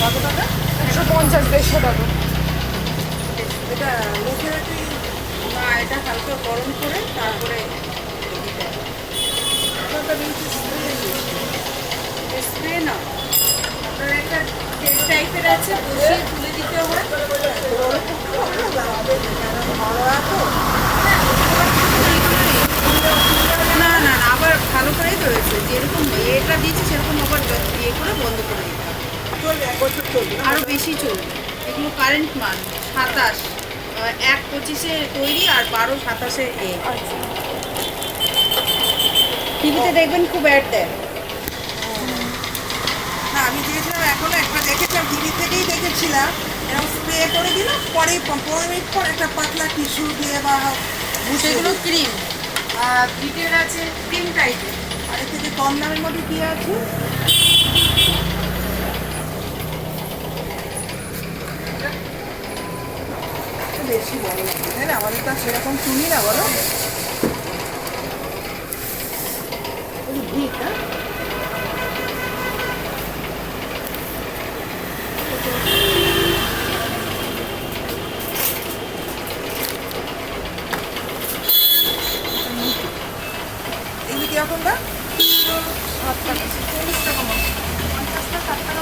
টাকা পঞ্চাশ দেড়শো টাকা এটা না এটা গরম করে তারপরে না টাইপের আছে দিতে না না আবার ভালো করেই হয়েছে যেরকম এটা দিয়েছি, সেরকম আবার ইয়ে করে বন্ধ করে দিতে আরও বেশি চলবে। এগুলো কারেন্ট মান সাতাশ এক পঁচিশে তৈরি আর বারো সাতাশে এ। আচ্ছা। টিভিতে দেখবেন খুব অ্যাড দেয়। না আমি দিয়েছিলাম এখন একটা দেখেছিলাম টিভি থেকেই দেখেছিলাম। এরকম স্প্রে করে দিলাম পরে পনেরো মিনিট পর একটা পাতলা টিস্যু দিয়ে বা সেগুলো ক্রিম আর ব্রিটের আছে ক্রিম টাইপের আর এর থেকে কম দামের মধ্যে কি আছে? বেশি বড় লাগছে তাই না? আমাদের তো সেরকম শুনি না, বলো।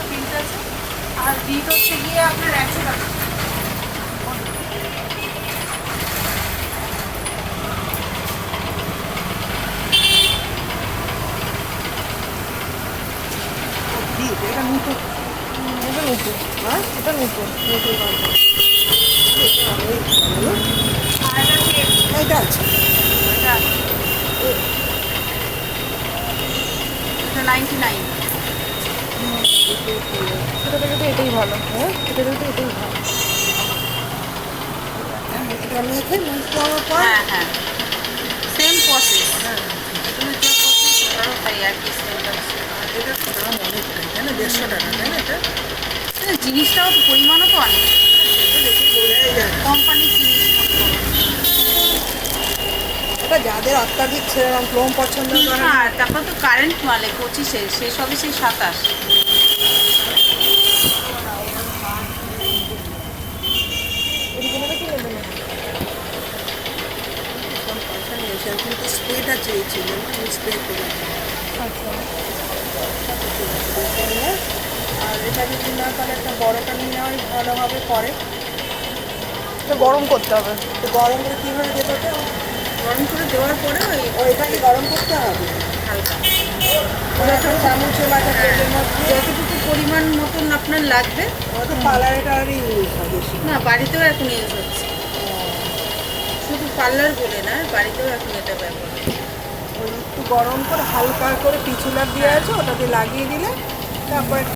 প্রিন্ট আছে। আর বিট হচ্ছে গিয়ে আপনার একশো টাকা। এটা নতুন এটা নতুন হ্যাঁ এটা গল্প। আর এটা আছে নাইনটি নাইন এটা থেকে তো এটাই ভালো হ্যাঁ এটা থেকে তো এটাই ভালো এটা মেখে মুখ পাওয়ার পর হ্যাঁ হ্যাঁ সেম প্রসেস হ্যাঁ এগুলো যে প্রসেস ওটারও তাই আর কি সেম এটা তো তাই না দেড়শো টাকা তাই না এটা? জিনিসটাও তো পরিমাণও তো অনেক কোম্পানির জিনিস। এটা যাদের অত্যাধিক সেরকম ক্লোম পছন্দ করে। না তারপর তো কারেন্ট মালে পঁচিশে শেষ হবে সেই সাতাশ। কিন্তু স্প্রেটা চেয়েছিল স্প্রে করে। আচ্ছা। আর এটা যদি না তাহলে একটা বড়টা নিয়ে নেওয়াই ভালো হবে পরে। এটা গরম করতে হবে। তো গরম করে কীভাবে দেবো তো গরম করে দেওয়ার পরে ওই ও এটাকে গরম করতে হবে। হালকা। চামচে তেলের মধ্যে। যতটুকু পরিমাণ মতন আপনার লাগবে ওরা তো পার্লারেটারই ইউজ হয় বেশি। না বাড়িতেও এখন ইউজ হচ্ছে। শুধু পার্লার বলে না বাড়িতেও এখন এটা ব্যবহার ওই একটু গরম করে হালকা করে পিছুলার দিয়ে আছে ওটাতে লাগিয়ে দিলে তারপরে